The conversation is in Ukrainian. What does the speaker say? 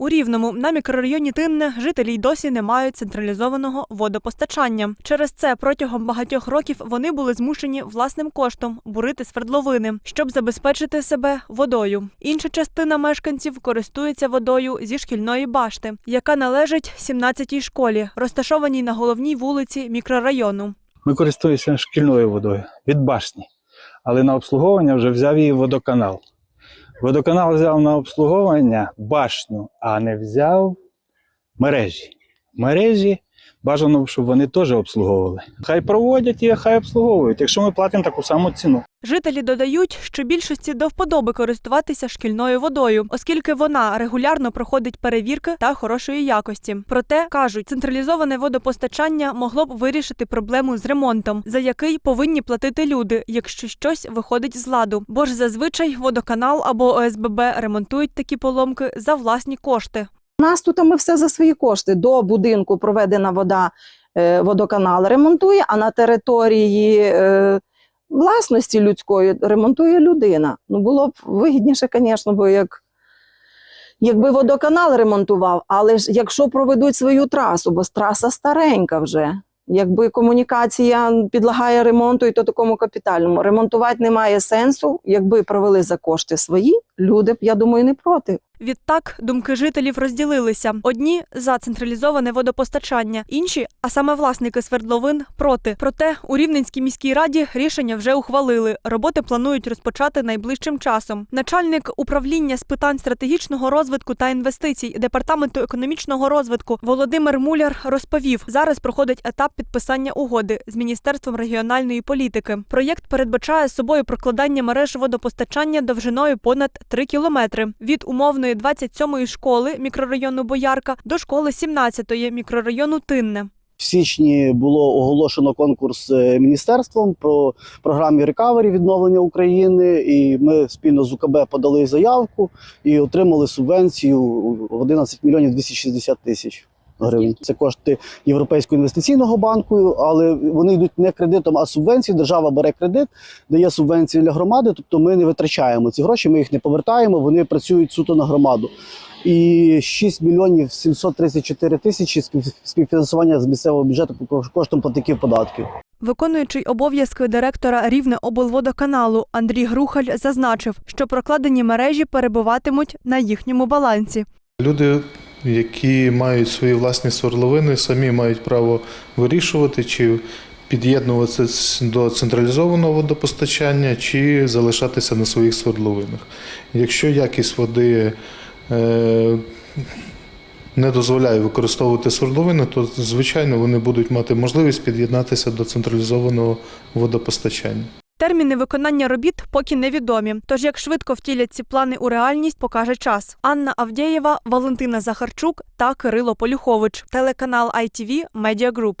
У Рівному на мікрорайоні Тинне жителі й досі не мають централізованого водопостачання. Через це протягом багатьох років вони були змушені власним коштом бурити свердловини, щоб забезпечити себе водою. Інша частина мешканців користується водою зі шкільної башти, яка належить 17-й школі, розташованій на головній вулиці мікрорайону. Ми користуємося шкільною водою від башні, але на обслуговування вже взяв її водоканал. Водоканал взяв на обслуговування башню, а не взяв мережі. Мережі бажано, щоб вони теж обслуговували. Хай проводять і хай обслуговують, якщо ми платимо таку саму ціну. Жителі додають, що більшості до вподоби користуватися шкільною водою, оскільки вона регулярно проходить перевірки та хорошої якості. Проте кажуть, централізоване водопостачання могло б вирішити проблему з ремонтом, за який повинні платити люди, якщо щось виходить з ладу. Бо ж зазвичай водоканал або ОСББ ремонтують такі поломки за власні кошти. У нас тут ми все за свої кошти. До будинку проведена вода, е, водоканал ремонтує, а на території е, власності людської ремонтує людина. Ну було б вигідніше, звісно, бо як, якби водоканал ремонтував, але ж якщо проведуть свою трасу, бо траса старенька вже. Якби комунікація підлягає ремонту, і то такому капітальному, ремонтувати немає сенсу. Якби провели за кошти свої, люди я думаю, не проти. Відтак думки жителів розділилися: одні за централізоване водопостачання, інші, а саме власники свердловин, проти. Проте у Рівненській міській раді рішення вже ухвалили. Роботи планують розпочати найближчим часом. Начальник управління з питань стратегічного розвитку та інвестицій департаменту економічного розвитку Володимир Муляр розповів: зараз проходить етап підписання угоди з міністерством регіональної політики. Проєкт передбачає собою прокладання мереж водопостачання довжиною понад 3 кілометри від умовної 27-ї школи мікрорайону Боярка до школи 17-ї мікрорайону Тинне. В січні було оголошено конкурс е, міністерством про програмі рекавері відновлення України. І ми спільно з УКБ подали заявку і отримали субвенцію в 11 мільйонів 260 тисяч гривень. Це кошти Європейського інвестиційного банку, але вони йдуть не кредитом, а субвенцією. Держава бере кредит, дає субвенцію для громади. Тобто ми не витрачаємо ці гроші, ми їх не повертаємо. Вони працюють суто на громаду. І 6 мільйонів 734 тисячі спів- співфінансування з місцевого бюджету по коштом платників податків. Виконуючий обов'язки директора Рівне облводоканалу Андрій Грухаль зазначив, що прокладені мережі перебуватимуть на їхньому балансі. Люди, які мають свої власні свердловини, самі мають право вирішувати, чи під'єднуватися до централізованого водопостачання, чи залишатися на своїх свердловинах. Якщо якість води е, не дозволяє використовувати свердловини, то звичайно вони будуть мати можливість під'єднатися до централізованого водопостачання. Терміни виконання робіт поки невідомі. Тож як швидко втілять ці плани у реальність, покаже час. Анна Авдєєва, Валентина Захарчук та Кирило Полюхович. Телеканал ITV Media Group.